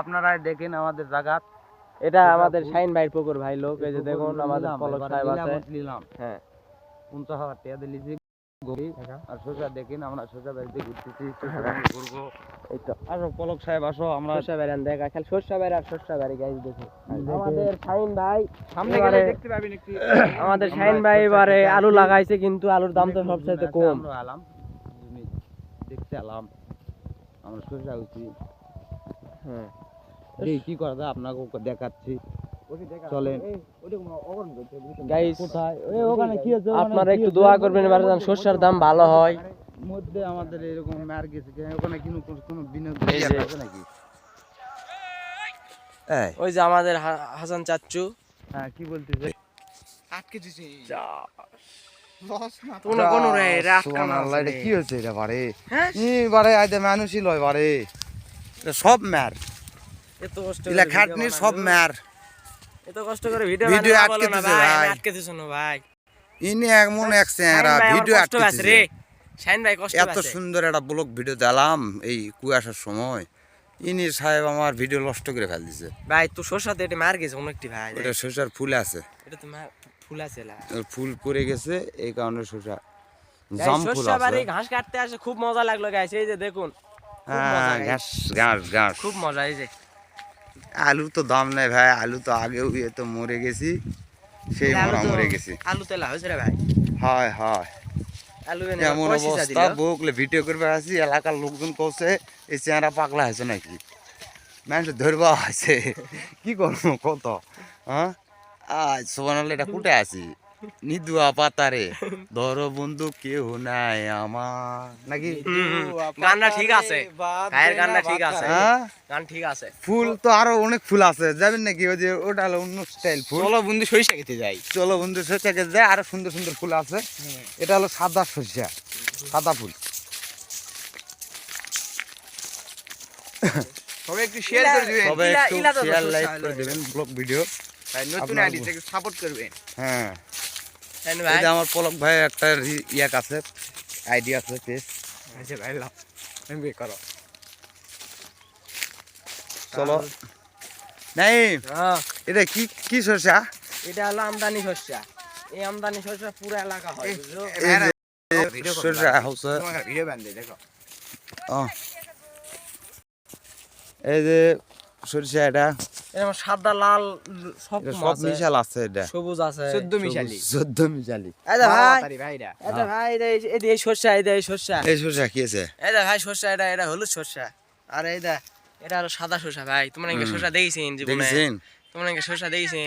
আপনারা দেখেন আমাদের জায়গা এটা আমাদের শাইন ভাইয়ের পুকুর ভাই লোক এই যে দেখুন আমাদের পলক সাহেব আছে। নিলাম। হ্যাঁ। পঞ্চাশ হাজার টাকা দিয়ে লিজি গরি। আর সোজা দেখেন আমরা সোজা বাড়িতে ঘুরতেছি সোজা বাড়ি ঘুরবো। এই তো। আসো পলক সাহেব আসো আমরা শস্য বেড়ান দেখা খালি শস্য বেড়া আর শস্য বেড়ি গাইজ দেখুন। আমাদের শাইন ভাই সামনে গেলে দেখতে পাবেন একটি। আমাদের শাইন ভাই এবারে আলু লাগাইছে কিন্তু আলুর দাম তো লোকজন কম। আমরা জমি দেখতে এলাম আমরা সোজা হচ্ছি হ্যাঁ। দেখি কি করা যায়? আপনাকে দেখাচ্ছি। চলেন। গাইস কোথায়? ওখানে কি আছে আপনারা একটু দোয়া করবেন এবার যেন শস্যের দাম ভালো হয়। মধ্যে আমাদের এরকম মার গেছে ওখানে কোনো কোনো বিনোদন আছে নাকি? এই। ওই যে আমাদের হা- হাসান চাচ্চু। হ্যাঁ কি বলতেছে? আটকে দিছি কোনো কোনো রে রাখ সুবহানাল্লাহ, এটা কি হচ্ছে এটা বারে হ্যাঁ? ই বারে আইতে মানুষই লয় বারে এটা সব ম্যার। এত কষ্ট ইলা খাটনি সব ম্যার। এত কষ্ট করে ভিডিও Video আটকে দিছে ভাই ভাই। আটকে দিছ না ভাই। ইনি এমন এক চেহারা ভিডিও কষ্ট আছে রে। শাইন ভাই কষ্ট এত সুন্দর একটা ব্লগ ভিডিও দিলাম এই কুয়াশার সময়। ইনি সাহেব আমার ভিডিও নষ্ট করে ফেল দিছে ভাই তুই শসাতে এটা মার গেছে অনেকটি ভাই এটা ফুল আছে। এটা তো মার ফুল আছে ফুল পড়ে গেছে এই কারণে শসা গাইস, জাম ফুল বাড়ি আছে। ঘাস কাটতে আসে খুব মজা লাগল গাইস এই যে দেখুন হ্যাঁ ঘাস ঘাস ঘাস। খুব মজা এই যে। আলু তো দাম নেই ভাই আলু তো আগেও ইয়ে তো মরে গেছি সেই মরা মরে গেছি। আলু তেলা হয়েছে রে ভাই। হয় হয়। আলু এনে এমন অবস্থা? বউকলে ভিডিও করবে আসি এলাকার লোকজন কছে এই চেহারা পাগলা হয়েছে নাকি? মানুষ ধরবা আছে কি করব কত হ্যাঁ? আজ এটা কুটে আছি? নিদুয়া পাতারে ধরো বন্ধু কেউ নাই আমার। নাকি? গানটা ঠিক আছে। ভাইয়ের গানটা ঠিক আছে। হ্যাঁ? গান ঠিক আছে। ফুল তো আরও অনেক ফুল আছে। যাবেন নাকি ওই যে ওটা হলো অন্য স্টাইল ফুল? চলো বন্ধু সরিষা খেতে যাই। চলো বন্ধু সরষাকে যায় আরও সুন্দর সুন্দর ফুল আছে। এটা হলো সাদা সরিষা। সাদা ফুল। সবাই একটু শেয়ার করে দিবেন। সবাই একটু শেয়ার লাইক করে দেবেন ব্লগ ভিডিও ভাই নতুন আইডি থেকে সাপোর্ট করবেন। হ্যাঁ। এই ভাই যে আমার পলক ভাই একটা ইয়াক আছে আইডিয়া আছে পেজ। আচ্ছা ভাই লাভ এমবি করো। চলো। নাই হ্যাঁ। এটা কি কি সরষা এটা হলো আমদানি শস্য এই আমদানি শস্য পুরো এলাকা হয় বুঝছ? সরষা হচ্ছে ভিডিও বান্ধে দেখো। ও। এই যে সরিষা এটা। এরকম সাদা লাল সব সব মিশাল আছে এটা। সবুজ আছে। মিশালি। মিশালি। এই ভাই। ভাইরা। এই ভাই এই দা এই যে এই শস্য এই যে এই সরষা। কি আছে? এই ভাই এটা এটা হলুদ আর এই দে এটা হলো সাদা ভাই। তোমরা কি হুম। দেখেছেন জীবনে? দেখেছেন? তোমরা কি দেখেছেন?